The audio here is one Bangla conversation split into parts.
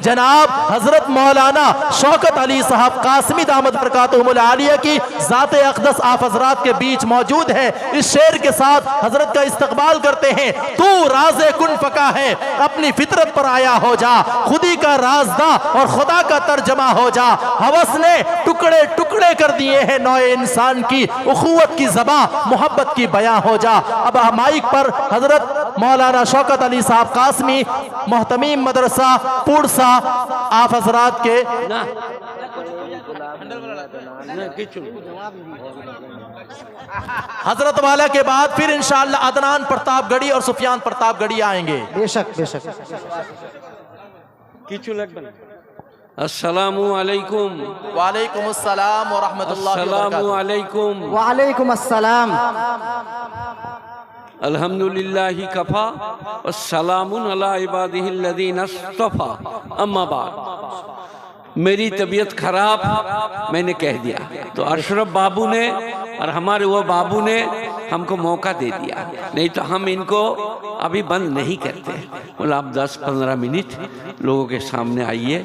جناب حضرت مولانا شوکت علی صاحب قاسمی دامت برکاتہم العالیہ کی ذات اقدس آف حضرات کے بیچ موجود ہے اس شیر کے ساتھ حضرت کا استقبال کرتے ہیں۔ تو راز کن فکا ہے۔ اپنی فطرت پر آیا ہو جا۔ خودی کا رازدہ اور خدا کا ترجمہ ہو جا۔ حوث نے ٹکڑے ٹکڑے کر دیئے ہیں۔ نوے انسان کی اخوت کی زباں، محبت کی بیان ہو جا۔ اب ہمائک پر حضرت مولانا شوکت علی صاحب قاسمی محتمیم مدرسہ پورسا آپ حضرات کے حضرت والا کے بعد پھر انشاءاللہ عدنان پرتاب گڑی اور سفیان پرتاب گڑی آئیں گے۔ بے شک بے شک۔ السلام علیکم۔ وعلیکم السلام ورحمت اللہ السلام علیکم۔ وعلیکم السلام۔ الحمد للہ کفا والسلام علی عبادہ الذین استفا اما بعد، میری طبیعت خراب، میں نے کہہ دیا۔ تو اشرف بابو نے اور ہمارے وہ بابو نے ہم کو موقع دے دیا۔ نہیں تو ہم ان کو ابھی بند نہیں کرتے۔ بولا آپ دس پندرہ منٹ لوگوں کے سامنے آئیے۔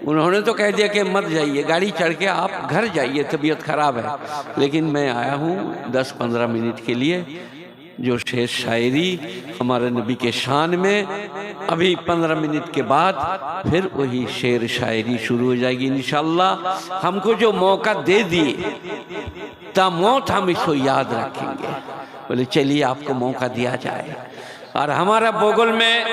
انہوں نے تو کہہ دیا کہ مت جائیے، گاڑی چڑھ کے آپ گھر جائیے، طبیعت خراب ہے۔ لیکن میں آیا ہوں دس پندرہ منٹ کے لیے۔ جو شہر شاعری ہمارے نبی کے شان میں، ابھی پندرہ منٹ کے بعد پھر وہی شعر شاعری شروع ہو جائے گی انشاءاللہ۔ ہم کو جو موقع دے دیے، تا موت ہم اس کو یاد رکھیں گے۔ بولے، چلیے، آپ کو موقع دیا جائے۔ اور ہمارا بوگل میں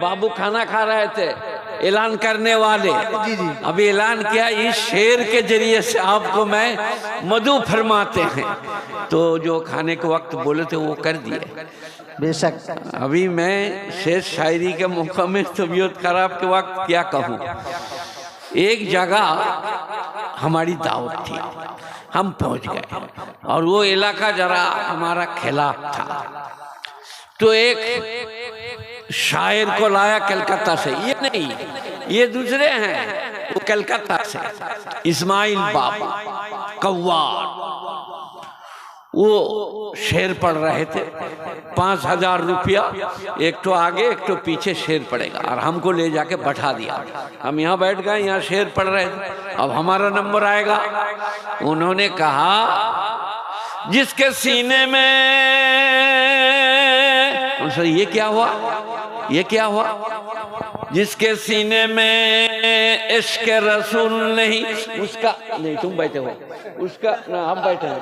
بابو کھانا کھا رہے تھے۔ اعلان کرنے والے۔ جی، جی۔ ابھی اعلان کیا اس شیر کے جریعے سے آپ کو میں مدو فرماتے ہیں۔ تو جو کھانے کے وقت بولے تھے وہ کر دیئے بے شک۔ ابھی میں شیر شائری کے موقع میں طبیعت خراب کے وقت کیا کہوں؟ ایک جگہ ہماری دعوت تھی۔ ہم پہنچ گئے۔ اور وہ علاقہ ذرا ہمارا خلاف تھا۔ تو ایک شاعر کو لایا کلکتہ سے۔ یہ نہیں، یہ دوسرے ہیں۔ وہ کلکتہ سے۔ اسماعیل بابا قوار وہ شیر پڑھ رہے تھے۔ پانچ ہزار روپیہ۔ ایک تو آگے، ایک تو پیچھے شیر پڑے گا۔ اور ہم کو لے جا کے بٹھا دیا۔ ہم یہاں بیٹھ گئے، یہاں شیر پڑھ رہے تھے۔ اب ہمارا نمبر آئے گا۔ انہوں نے کہا، جس کے سینے میں سر، یہ کیا ہوا؟ یہ کیا ہوا؟ جس کے سینے میں عشق رسول نہیں، اس کا، نہیں، تم بیٹھے ہو۔ اس کا ہم بیٹھے ہیں۔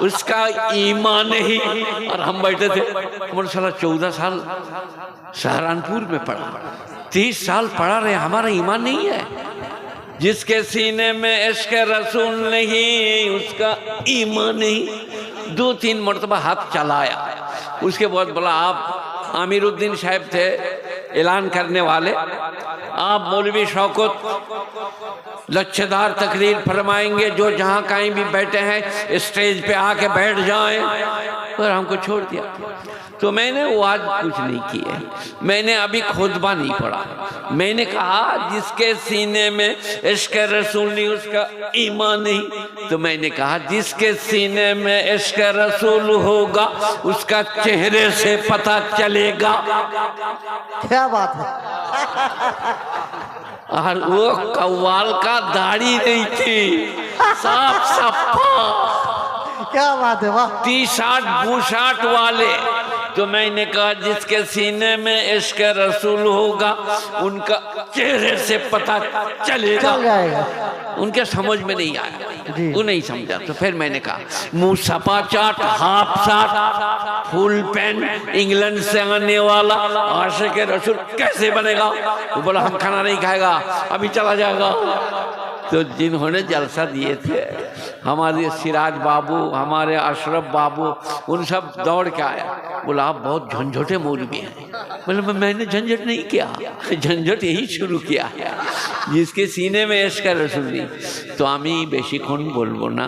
اس کا ایمان نہیں اور ہم بیٹھے تھے۔ ہم نے سال چودہ سال سہرانپور میں پڑھا۔ تیس سال پڑھا رہے، ہمارا ایمان نہیں ہے۔ جس کے سینے میں عشق رسول نہیں، اس کا ایمان نہیں۔ دو تین مرتبہ ہاتھ چلایا۔ اس کے بعد بولا آپ عامر الدین صاحب تھے، اعلان کرنے والے۔ آپ مولوی شوکت لچھدار تقریر فرمائیں گے، جو جہاں کہیں بھی بیٹھے ہیں، اسٹیج پہ آ کے بیٹھ جائیں۔ اور ہم کو چھوڑ دیا۔ تو میں نے وہ آج کچھ نہیں کیا میں نے ابھی خودبہ نہیں پڑا میں نے کہا جس کے سینے میں عشق رسول نہیں اس کا ایمان نہیں۔ تو میں نے کہا جس کے سینے میں عشق رسول ہوگا اس کا چہرے سے پتہ چلے گا۔ کیا بات ہے؟ اور وہ قوال کا داڑی نہیں تھی۔ ساپ سپا کیا بات ہے؟ واہ۔ ٹی بو شاٹ والے۔ تو میں نے کہا جس کے سینے میں عشق رسول ہوگا ان کا چہرے سے پتہ چلے گا۔ ان کے سمجھ میں نہیں آیا۔ وہ نہیں سمجھا۔ تو پھر میں نے کہا منہ سپا چاٹ ہاپ ساٹ پھول پین انگلینڈ سے آنے والا عاشق رسول کیسے بنے گا؟ وہ بولا ہم کھانا نہیں کھائے گا ابھی چلا جائے گا۔ تو جنہوں نے جلسہ دیئے تھے हमारे सिराज बाबू हमारे अशरफ बाबू उन सब दौड़ के आया बोला आप बहुत झंझटे मौलवी हैं बोले "मैं- मैंने झंझट नहीं किया झंझट यही शुरू किया है जिसके सीने में এসকার রসুল নেই তো আমি বেশিক্ষণ বলবো না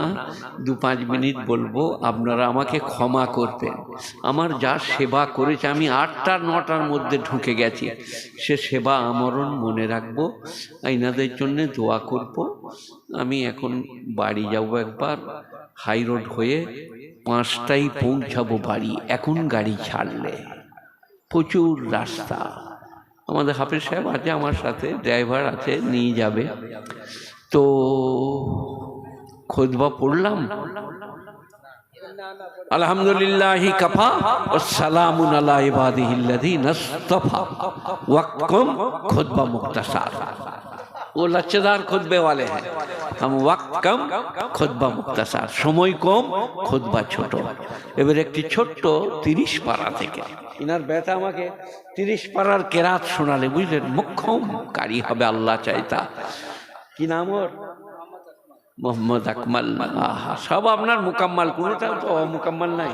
দু পাঁচ মিনিট বলবো আপনারা আমাকে ক্ষমা করবেন আমার যা সেবা করেছে আমি আটটা নটার মধ্যে ঢুকে গেছি সে সেবা আমরণ মনে রাখবো আইনাদের জন্য দোয়া করব আমি এখন বাড়ি যাব একবার হাই রোড হয়ে পাঁচটায় পৌঁছাবো বাড়ি। এখন গাড়ি ছাড়লে প্রচুর রাস্তা। আমাদের হাফেজ সাহেব আছে আমার সাথে ড্রাইভার আছে নিয়ে যাবে। তো খোদবা পড়লাম। আলহামদুলিল্লাহ কাফা ও সালামুন আলা ইবাদিহিল্লাযী নাসতাফা ওয়াক্কম মুক্তাসার। वो लच्छेदार खुतबे वाले हैं हम वक्त कम খুতবা মুক্তাসার সময় কম খুতবা ছোট এবার একটি ছোট্ট তিরিশ পারা থেকে ইনার ব্যথা আমাকে তিরিশ পারার কেরাত শোনালে বুঝলেন মুখ্যম কারি হবে আল্লাহ চাইতা কি নাম ওর মোহাম্মদ আকমাল আহা সব আপনার মুকাম্মাল কোনোটা তো মুকাম্মাল নাই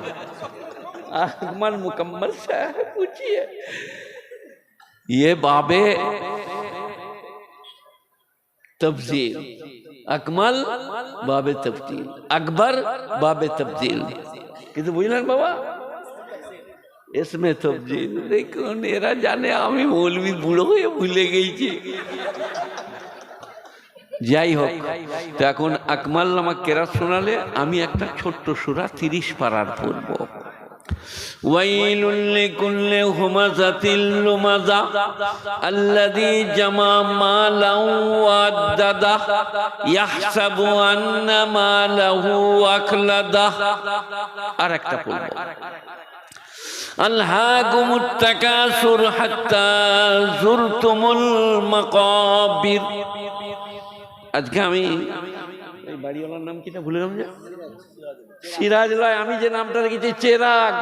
আকমাল মুকাম্মাল সাহেব पूछिए ये बाबे তবজিল আকমাল বাবে তবজিল আকবর বাবে তবজিল কিন্তু বুঝলেন বাবা? এসমে তবজিল দেখুন, এরা জানে আমি মৌলবি বুড়ো হয়ে ভুলে গেছি। যাই হোক, তো এখন আকমাল আমার কেরাত শোনালে আমি একটা ছোট্ট সুরা তিরিশ পাড়ার পড়ব। ويل لكل همزة لمزة الذي جمع مالا وعدده يحسب أن ماله أخلده আরেকটা পড়ব ألهاكم التكاثر حتى زرتم المقابر আজকে আমি এই বাড়িওয়ালার নাম কিটা ভুলে গেলাম সিরাজ লয়, আমি যে নামটা রেখেছি চেরাগ।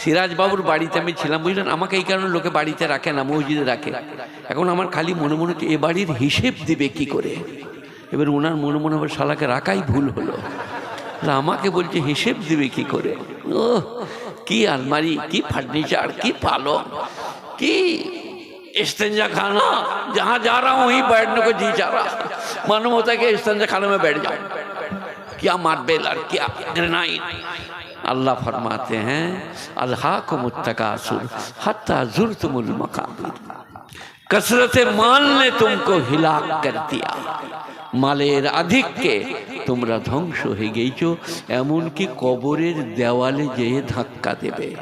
সিরাজ বাবুর বাড়িতে আমি ছিলাম, বুঝলেন? আমাকে এই কারণে লোকে বাড়িতে রাখে না, মসজিদে রাখে। এখন আমার খালি মনে মনে এ বাড়ির হিসেব দিবে কি করে? এবার ওনার মনে মনে হবে শালাকে রাখাই ভুল হলো। আমাকে বলছে হিসেব দিবে কি করে? ও কি আলমারি, কি ফার্নিচার, কি পালং, কি استنجا کھانا، جہاں جا رہا ہوں ہی بیٹھنے کو جی چاہ رہا معلوم ہوتا ہے کہ استنجا خانہ میں بیٹھ جاؤں۔ کیا ماربیلر کیا گرینائٹ اللہ فرماتے ہیں، الحاکم التکاسر حتی زرتم المقابر۔ کسرت مال نے تم کو ہلاک کر دیا۔ মালের আধিক্যে گئی چو ایمون کی এমনকি কবরের দেওয়ালে دھکا دے بے۔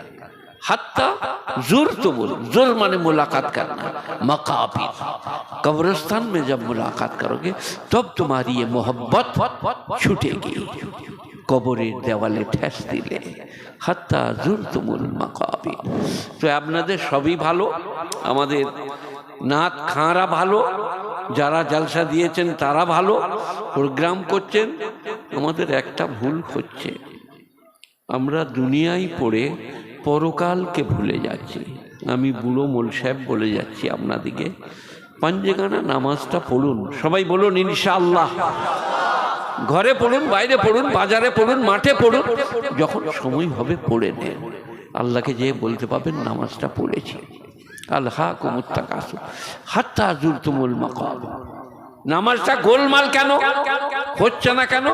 हत्ता जुर तो बोल जुर माने मुलाकात करना मकाबिर कब्रिस्तान में जब मुलाकात करोगे तब तुम्हारी ये मोहब्बत छूटेगी কবরের দেওয়ালে ঠেস দিলে হাত্তা জুর তুমুল মাকাবি তো আপনাদের সবই ভালো আমাদের নাত খাঁরা ভালো যারা জালসা দিয়েছেন তারা ভালো প্রোগ্রাম করছেন আমাদের একটা ভুল হচ্ছে আমরা দুনিয়ায় পড়ে পরকালকে ভুলে যাচ্ছি। আমি বুড়ো মোল সাহেব বলে যাচ্ছি আপনাদিকে। পাঞ্জেগানা নামাজটা পড়ুন। সবাই বলুন, ইনশাআল্লাহ। ঘরে পড়ুন, বাইরে পড়ুন, বাজারে পড়ুন, মাঠে পড়ুন। যখন সময় হবে, পড়ে নেন। আল্লাহকে যেয়ে বলতে পারবেন, নামাজটা পড়েছি। আল্লাহ কুমুত্তাকাসু হাত্তা জুর তুমুল মাকাম নামাজটা গোলমাল কেন হচ্ছে না কেন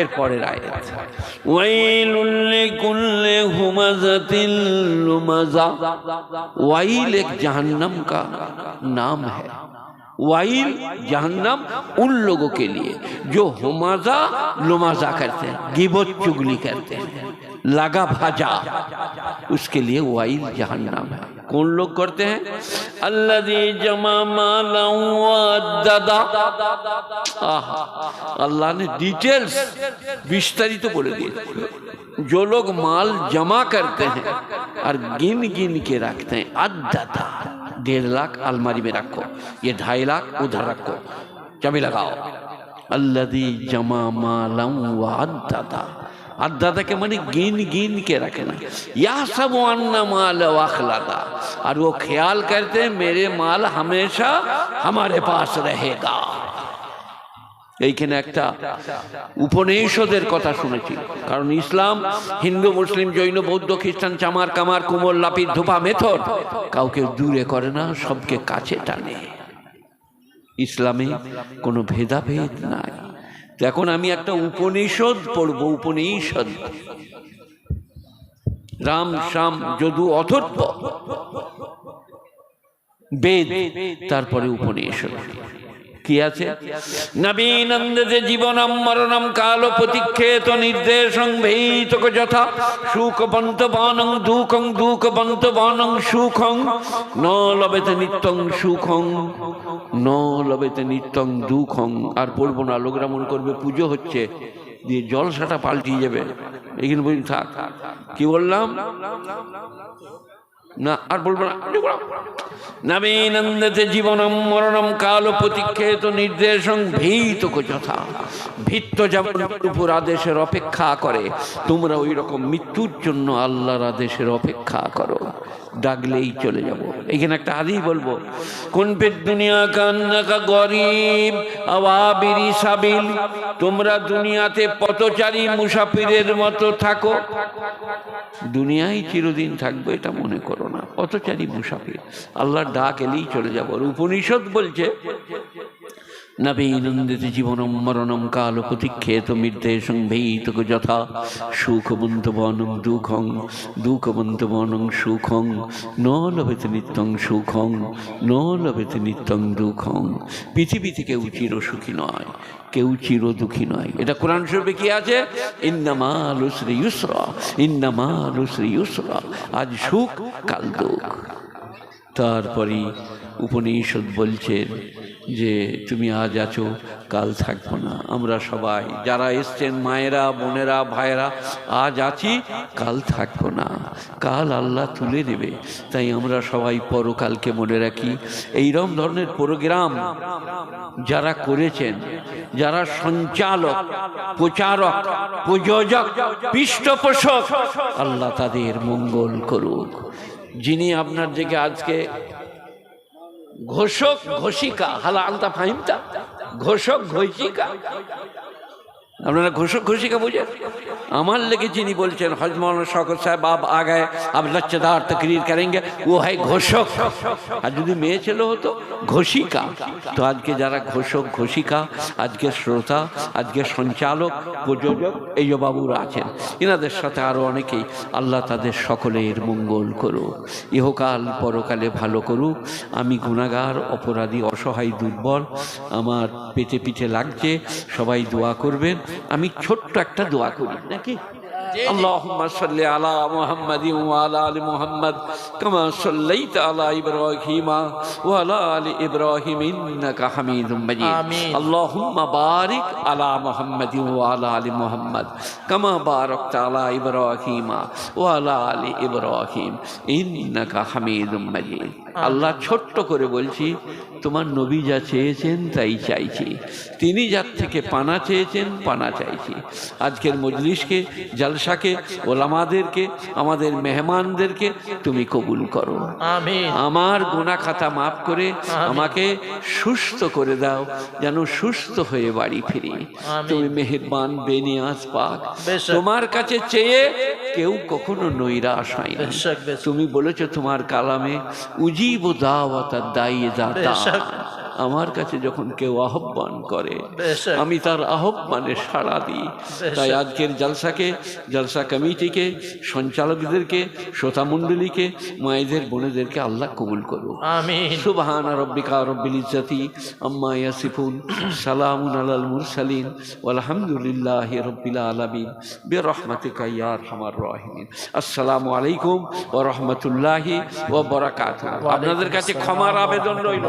এরপরের আয়াত ওয়াইলুল লিকুল্লি হুমাযাতিল লুমাযা ওয়াইল এক জাহান্নাম का नाम है वाइल जहन्नम उन लोगों के लिए जो हुमाजा लुमाजा करते हैं गिबत चुगली करते हैं लगा भाजा उसके लिए वाइल जहन्नम है कौन लोग करते हैं अल्लाजी जमा माला दादा अल्लाह ने डिटेल्स विस्तारित तो बोले दिए जो लोग माल जमा करते हैं और गिन गिन के रखते हैं अद्दादा डेढ़ लाख अलमारी में रखो ये ढाई लाख उधर रखो चाबी लगाओ अल्लदी जमा मालम व अद्दादा अद्दादा के माने गिन गिन के रखना यह सब अन्ना माल वाखलादा और वो ख्याल करते हैं मेरे माल हमेशा हमारे पास रहेगा এইখানে একটা উপনিষদের কথা শুনেছি কারণ ইসলাম হিন্দু মুসলিম জৈন বৌদ্ধ খ্রিস্টান চামার কামার কুমোর লাপির ধোপা মেথর কাউকে দূরে করে না সবকে কাছে টানে ইসলামে কোনো ভেদাভেদ নাই তো এখন আমি একটা উপনিষদ পড়ব উপনিষদ। রাম শ্যাম যদু অথর্ব। বেদ তারপরে উপনিষদ। কি আছে? নবীনন্দতে জীবনম মরণম কাল প্রতীক্ষেত নির্দেশং ভীতক যথা সুখ বন্তবানং দুঃখং দুঃখ বন্তবানং সুখং ন লবেতে নিত্যং সুখং, ন লবেতে নিত্যং দুঃখং। আর পড়ব না, লোকরা মনে করবে পুজো হচ্ছে, দিয়ে জলসাটা পাল্টিয়ে যাবে। এখানে বলি থাক। কি বললাম? না, আর বলব না। নবীনন্দতে জীবনম মরণম কাল প্রতীক্ষেত নির্দেশং ভীত যথা ভিত্ত যেমন উপর আদেশের অপেক্ষা করে। তোমরা ওই রকম মৃত্যুর জন্য আল্লাহর আদেশের অপেক্ষা করো। ডাকলেই চলে যাব। এখানে একটা আদি বলব, কোন পেট দুনিয়া কান্নাকা গরিব, আওয়াবিরি সাবিল, তোমরা দুনিয়াতে পথচারী মুসাফিরের মতো থাকো। দুনিয়ায় চিরদিন থাকবে এটা মনে করো না, পথচারী মুসাফির। আল্লাহর ডাক এলেই চলে যাব। উপনিষদ বলছে নবীনন্দিত জীবনম মরণম কাল প্রতীক্ষেত নির্দেশং ভীতক যথা সুখবন্ত বনং দুঃখং দুঃখবন্ত বনং সুখং ন লভেতে নিত্যং সুখং ন লভেতে নিত্যং দুঃখং পৃথিবীতে কেউ চির সুখী নয়, কেউ চির দুঃখী নয়। এটা কোরআন শরীফে কি আছে? ইন্নামা লুসরি ইউসরা ইন্নামা লুসরি ইউসরা আজ সুখ, কাল দুঃখ। তারপরে উপনিষদ বলছেন যে তুমি আজ আছো, কাল থাকব না। আমরা সবাই, যারা এসছেন মায়েরা, বোনেরা, ভাইয়েরা, আজ আছি, কাল থাকব না। কাল আল্লাহ তুলে দেবে। তাই আমরা সবাই পরকালকে মনে রাখি। এইরকম ধরনের প্রোগ্রাম যারা করেছেন, যারা সঞ্চালক, প্রচারক, প্রযোজক, পৃষ্ঠপোষক, আল্লাহ তাদের মঙ্গল করুক। যিনি আপনার দিকে আজকে ঘোষক ঘোষিকা হালা আলতা ফাহিমতা। ঘোষক ঘোষিকা। আপনারা ঘোষক ঘোষিকা বুঝেন? আমার লেগে যিনি বলছেন হজমল শকত সাহেব আব আগায় আব লচ্চদার তকরির করেंगे ও হয় ঘোষক। আর যদি মেয়ে ছেলে হতো, ঘোষিকা। তো আজকে যারা ঘোষক, ঘোষিকা, আজকে শ্রোতা, আজকে সঞ্চালক, প্রযোজক, এই বাবুরা আছেন, এনাদের সাথে আরও অনেকেই আল্লাহ তাদের সকলের মঙ্গল করুক। ইহকাল পরকালে ভালো করুক। আমি গুণাগার অপরাধী, অসহায়, দুর্বল, আমার পেটে পিঠে লাগছে, সবাই দোয়া করবেন। আমি ছোট্ট একটা দোয়া করি নাকি اللهم صل على محمد وعلى ال محمد كما صليت على ابراهيم وعلى ال ابراهيم انك حميد مجيد آمين. اللهم بارك على محمد وعلى ال محمد كما باركت على ابراهيم وعلى ال ابراهيم انك حميد مجيد আল্লাহ ছোট্ট করে বলছি তোমার নবী যা চেয়েছেন তাই চাইছি। তিনি যার থেকে পানা চেয়েছেন পানা চাইছি। আজকের মজলিশকে জালসাকে ওলামাদেরকে আমাদের মেহমানদেরকে তুমি কবুল করো। আমার গোনা খাতা মাফ করে আমাকে সুস্থ করে দাও যেন সুস্থ হয়ে বাড়ি ফিরি। তুমি মেহেরবান বেনিয়াজ পাক তোমার কাছে চেয়ে কেউ কখনো নৈরাশ হয় না। তুমি বলেছ তোমার কালামে উজি উজিব দাওয়াতা দাইয়ে দাতা। আমার কাছে যখন কেউ আহ্বান করে আমি তার আহ্বানে সাড়া দিই। তাই আজকের জালসাকে জালসা কমিটিকে সঞ্চালকদেরকে শ্রোতামণ্ডলীকে মায়েদের বোনেদেরকে আল্লাহ কবুল করুক। আমি সুবাহান আরব্বিকা রব্বিল ইজাতি আম্মা ইয়াসিফুন সালামুন আলাল মুরসালিন আলহামদুলিল্লাহ রব্বিল আলমিন। বে রহমতে কাইয়ার হামার রাহিমিন। আসসালামু আলাইকুম ও রহমতুল্লাহি ও বরাকাত আপনাদের কাছে ক্ষমার আবেদন রইল।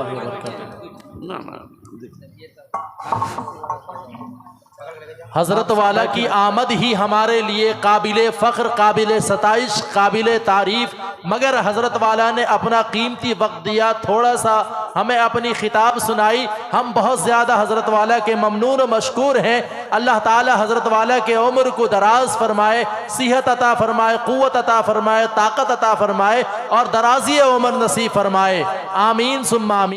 حضرت والا کی آمد ہی ہمارے لیے قابل فخر، قابل ستائش، قابل تعریف۔ مگر حضرت والا نے اپنا قیمتی وقت دیا، تھوڑا سا ہمیں اپنی خطاب سنائی۔ ہم بہت زیادہ حضرت والا کے ممنون و مشکور ہیں۔ اللہ تعالی حضرت والا کے عمر کو دراز فرمائے، صحت عطا فرمائے، قوت عطا فرمائے، طاقت عطا فرمائے اور درازی عمر نصیب فرمائے۔ آمین سم آمین۔